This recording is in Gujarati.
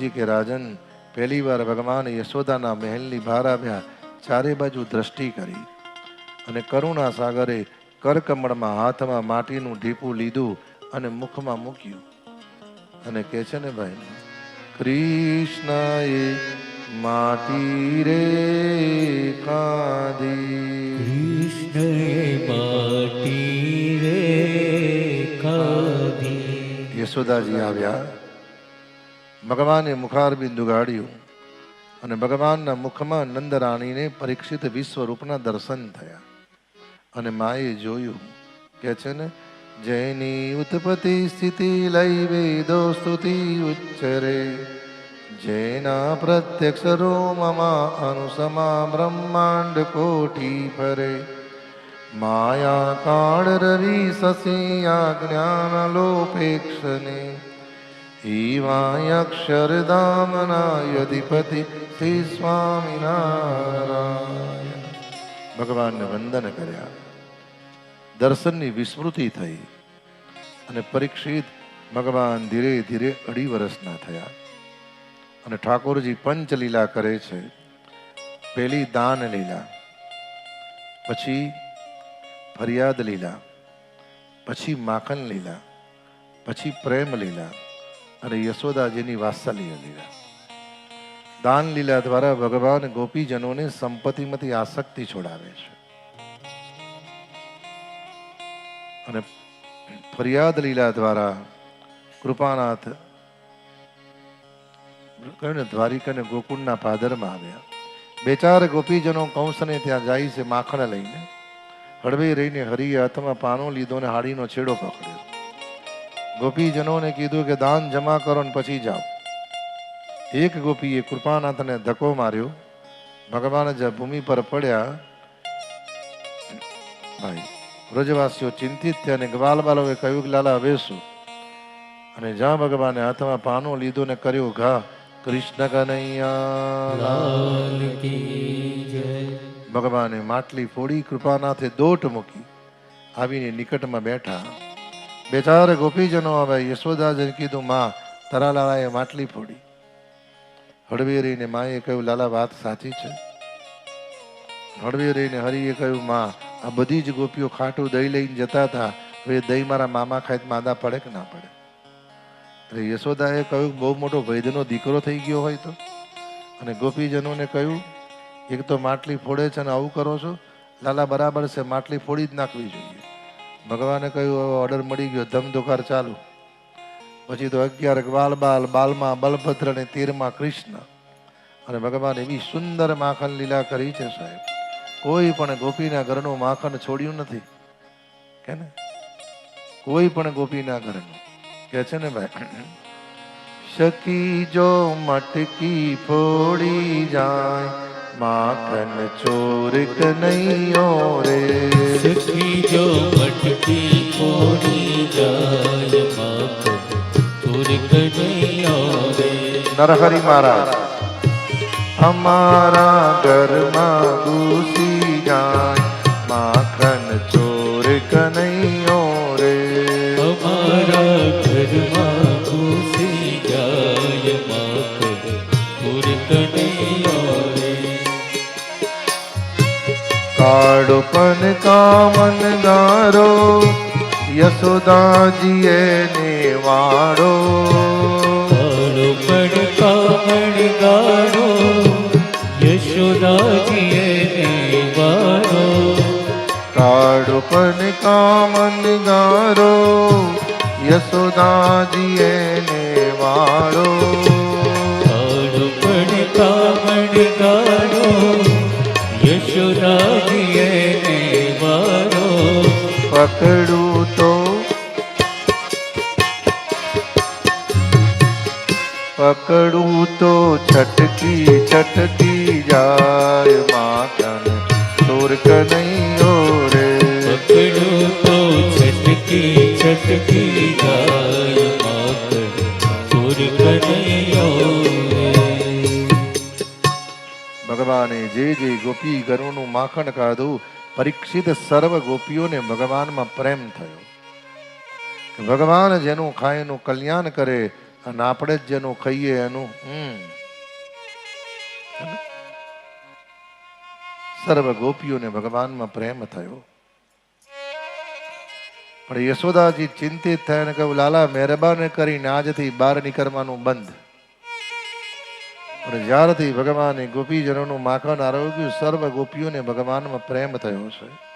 ગોપીજી કે રાજન પહેલી વાર ભગવાન યશોદાના મહેલની બહાર આવ્યા ચારે બાજુ દ્રષ્ટિ કરી અને કરુણા સાગરે કરકમળમાં હાથમાં માટીનું ઢીપું લીધું અને મુખમાં મૂક્યું. અને કે છે ને ભાઈ કૃષ્ણએ માટી રે કાધી કૃષ્ણએ માટી રે કાદી યશોદાજી આવ્યા. ભગવાને મુખારબિંદુ ગાડ્યું અને ભગવાનના મુખમાં નંદરાણીને પરીક્ષિત વિશ્વરૂપના દર્શન થયા. અને માએ જોયું કે છે ને, જેની ઉત્પત્તિ સ્થિતિ લઈ વેદો સ્તુતિ ઉચ્ચરે, જેના પ્રત્યક્ષ રોમમાં અનુસમા બ્રહ્માંડ કોટી ફરે. માયા કાળ રવિ સસિયા જ્ઞાન લોપેક્ષને ઈવાયક્ષરધામના યધિપતિ શ્રી સ્વામિનારાયણ ભગવાનને વંદન કર્યા. દર્શનની વિસ્મૃતિ થઈ અને પરીક્ષિત ભગવાન ધીરે ધીરે અઢી વર્ષના થયા. અને ઠાકોરજી પંચલીલા કરે છે. પેલી દાન લીલા પછી ફરિયાદ લીલા પછી માખન લીલા પછી પ્રેમ લીલા અને યશોદાજીની વાત્સલ્ય લીલા દાન લીલા દ્વારા ભગવાન ગોપીજનોને સંપત્તિમાંથી આસક્તિ છોડાવે છે. અને ફરિયાદ લીલા દ્વારા કૃપાનાથ કહ્યું ને, દ્વારિકા ને ગોકુળના પાદરમાં આવ્યા. બે ચાર ગોપીજનો કંસને ત્યાં જાય છે માખણ લઈને. હળવે રહીને હરિએ હાથમાં પાનો લીધો ને હાડીનો છેડો પકડ્યો. ગોપીજનોને કીધું કે દાન જમા કરો ને પછી જાઓ. એક ગોપીએ કૃપાનાથને ધક્કો માર્યો. ભગવાન જ ભૂમિ પર પડ્યા. ભાઈ, વ્રજવાસીઓ ચિંતિત થયા અને ગ્વાલબાલોએ કહ્યું કે, લાલા, હવે શું? અને જ્યાં ભગવાને હાથમાં પાનો લીધો ને કર્યો ઘા, કૃષ્ણ કનૈયા ભગવાને માટલી ફોડી કૃપાનાથે દોટ મૂકી આવીને નિકટમાં બેઠા. બે ચાર ગોપીજનો હવે યશોદાજીને કીધું, માં, તારા લાલાએ માટલી ફોડી. હળવી રહીને માએ કહ્યું, લાલા, વાત સાચી છે. હળવી રહીને હરિએ કહ્યું, માં, આ બધી જ ગોપીઓ ખાટું દહીં લઈને જતા હતા, હવે દહીં મારા મામા ખાય માદા પડે કે ના પડે? એટલે યશોદાએ કહ્યું, બહુ મોટો વૈદ્યનો દીકરો થઈ ગયો હોય તો? અને ગોપીજનોને કહ્યું, એક તો માટલી ફોડે છે અને આવું કરો છો? લાલા બરાબર છે, માટલી ફોડી જ નાખવી જોઈએ. ભગવાને કહ્યું ઓર્ડર મળી ગયો, ધમધોકાર ચાલુ. પછી તો અગિયાર બાલ બાલ, બાલમાં બલભદ્ર અને તેરમાં કૃષ્ણ. અને ભગવાન એવી સુંદર માખણ લીલા કરી છે સાહેબ. કોઈ પણ ગોપીના ઘરનું માખણ છોડ્યું નથી. કે ને? કોઈ પણ ગોપીના ઘરનું. કે છે ને ભાઈ? શકી જો મટકી ફોડી જાય માખન ચોર કનૈયો રે નરહરી મહારાજ અમારા ઘરમાં ઘૂસી જાય માખન ચોર કનૈયો રે અમારા ઘરમાં ઘૂસી જાય માખન ચોર કનૈયો રે કાળપન કામન ગારો યશોદાજીએ નેવાડો. કાળો પડકામણ ગાડો યશોદાજીએ દેવાનો કાળપન કામન ગારો યશોદાજીએ નેવાડો. કાળો પડકામણ ગાડો યશોદાજીએ પકડું તો છટકી છટકી જાય માખન ચોર કનૈયો રે પકડો તો છટકી છટકી જાય માખણ ચોર કનૈયો રે ભગવાને જે જે ગોપી ગરુનું માખણ કાઢું પરીક્ષિત સર્વ ગોપીઓને ભગવાનમાં પ્રેમ થયો. ભગવાન જેનું ખાયનું કલ્યાણ કરે અને આપણે જ જેનું ખાઈએ એનું, હમ. સર્વ ગોપીઓને ભગવાનમાં પ્રેમ થયો. પણ યશોદાજી ચિંતિત થયા અને કહ્યું, લાલા, મહેરબાની કરીને આજથી બહાર નીકળવાનું બંધ. પણ જ્યારથી ભગવાને ગોપીજનોનું માખણ આરોગ્યું સર્વ ગોપીઓને ભગવાનમાં પ્રેમ થયો છે.